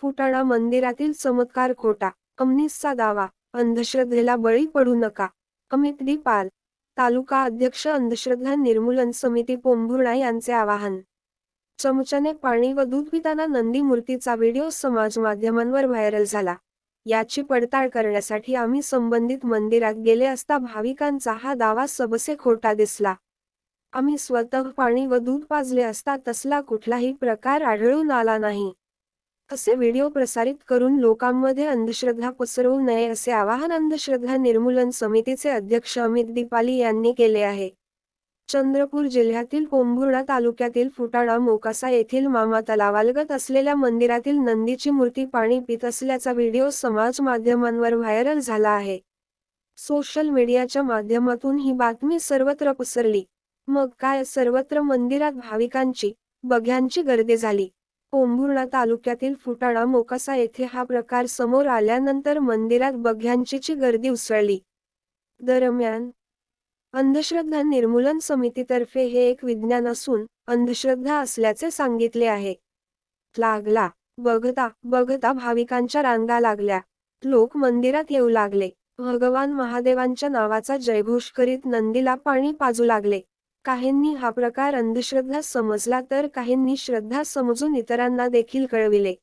फुटाणा मंदिरातील चमत्कार खोटा. अमनीसचा दावा. अंधश्रद्धेला बळी पडू नका. अमित डी पाल. तालुका अध्यक्ष अंधश्रद्धा निर्मूलन समिती पोंभुर्णा यांचे आवाहन. चमच्याने पाणी व दूध पिताना नंदी मूर्तीचा व्हिडिओ समाज माध्यमांवर व्हायरल झाला. याची पडताळ करण्यासाठी आम्ही संबंधित मंदिरात गेले असता भाविकांचा हा दावा सबसे खोटा दिसला. आम्ही स्वतः पाणी व दूध पाजले असता तसला कुठलाही प्रकार आढळून आला नाही. असे व्हिडिओ प्रसारित करून लोकांमध्ये अंधश्रद्धा पसरवू नये असे आवाहन अंधश्रद्धा निर्मूलन समितीचे अध्यक्ष अमित दीपाली यांनी केले आहे. चंद्रपूर जिल्ह्यातील कोंभुर्णा तालुक्यातील फुटाणा मोकासा येथील मामा तलावालगत असलेल्या मंदिरातील नंदीची मूर्ती पाणी पित असल्याचा व्हिडिओ समाज माध्यमांवर व्हायरल झाला आहे. सोशल मीडियाच्या माध्यमातून ही बातमी सर्वत्र पसरली. मग काय? सर्वत्र मंदिरात भाविकांची बघ्यांची गर्दी झाली. पोंभुर्णा तालुक्यातील फुटाणा मोकासा येथे हा प्रकार समोर आल्यानंतर मंदिरात बघ्यांचीची गर्दी उसळली. दरम्यान अंधश्रद्धा निर्मूलन समितीतर्फे हे एक विज्ञान असून अंधश्रद्धा असल्याचे सांगितले आहे. लागला बघता बघता भाविकांच्या रांगा लागल्या. लोक मंदिरात येऊ लागले. भगवान महादेवांच्या नावाचा जयघोष करीत नंदीला पाणी पाजू लागले. काहींनी हा प्रकार अंधश्रद्धा समजला तर काहींनी श्रद्धा समजून इतरांना देखील कळविले.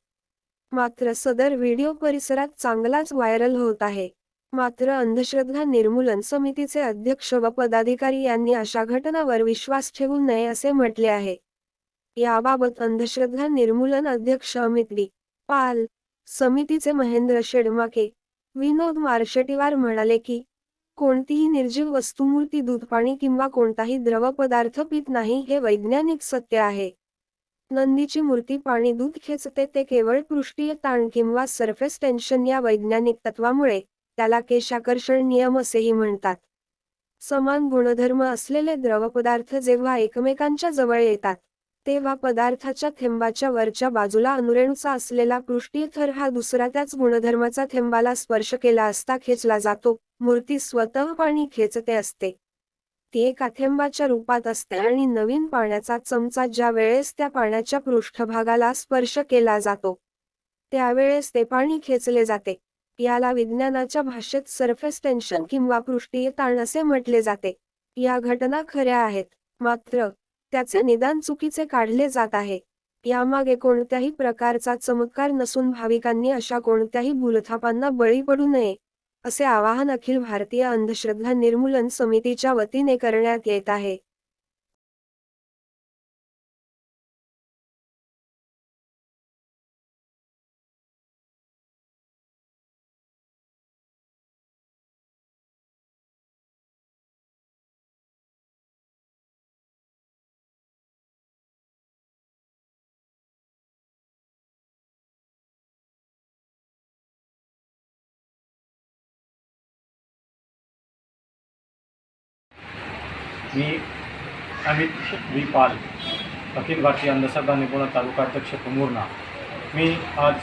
मात्र सदर व्हिडिओ परिसरात चांगलाच व्हायरल होत आहे. मात्र अंधश्रद्धा निर्मूलन समितीचे अध्यक्ष व पदाधिकारी यांनी अशा घटनावर विश्वास ठेवू नये असे म्हटले आहे. याबाबत अंधश्रद्धा निर्मूलन अध्यक्ष अमित डी पाल समितीचे महेंद्र शेडमाके विनोद मार्शेटीवार म्हणाले की कोणतीही निर्जीव वस्तुमूर्ती दूध पाणी किंवा कोणताही द्रव पदार्थ पित नाही हे वैज्ञानिक सत्य आहे. नंदीची मूर्ती पाणी दूध खेचते ते केवळ पृष्ठीय ताण किंवा सरफेस टेन्शन या वैज्ञानिक तत्वामुळे त्याला केशाकर्षण नियम असेही म्हणतात. समान गुणधर्म असलेले द्रवपदार्थ जेव्हा एकमेकांच्या जवळ येतात तेव्हा पदार्थाच्या थेंबाच्या वरच्या बाजूला अनुरेणूचा असलेला पृष्ठीय थर हा दुसरा त्याच गुणधर्माचा थेंबाला स्पर्श केला असता खेचला जातो. मूर्ती स्वतः पाणी खेचते असते. ती एका थेंबाच्या रूपात असते आणि नवीन पाण्याचा चमचा ज्या वेळेस त्या पाण्याच्या पृष्ठभागाला स्पर्श केला जातो त्यावेळेस ते पाणी खेचले जाते. याला विज्ञानाच्या भाषेत सरफेस टेन्शन किंवा पृष्ठीय ताण असे म्हटले जाते. या घटना खऱ्या आहेत. मात्र त्याचे निदान चुकीचे काढले जात आहे. यामागे कोणत्याही प्रकारचा चमत्कार नसून भाविकांनी अशा कोणत्याही भूलथापांना बळी पडू नये असे आवाहन अखिल भारतीय अंधश्रद्धा निर्मूलन समितीच्या वतीने करण्यात येत आहे. मी अमित वी पाल अखिल भारतीय अंधश्रद्धा निपुण तालुका अध्यक्ष कुंभूर्णा मी आज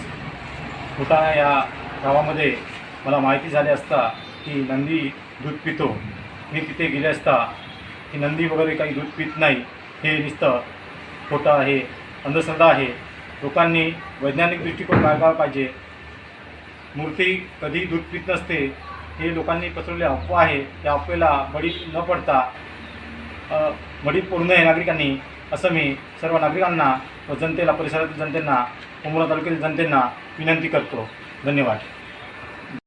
फुटाणा या गावामध्ये मला माहिती झाली असता की नंदी दूध पितो. मी तिथे गेले असता की नंदी वगैरे काही दूध पित नाही. हे नुसतं खोटं आहे अंधश्रद्धा आहे. लोकांनी वैज्ञानिक दृष्टिकोन बाळगावा पाहिजे. मूर्ती कधी दूध पित नसते हे लोकांनी पसरवले अफवा आहे. त्या अफवेला बळी न पडता अ, पूर्ण पडू नये नागरिकांनी असं मी सर्व नागरिकांना व जनतेला परिसरातील जनतेंना उमरा तालुक्यातील जनतेंना विनंती करतो. धन्यवाद.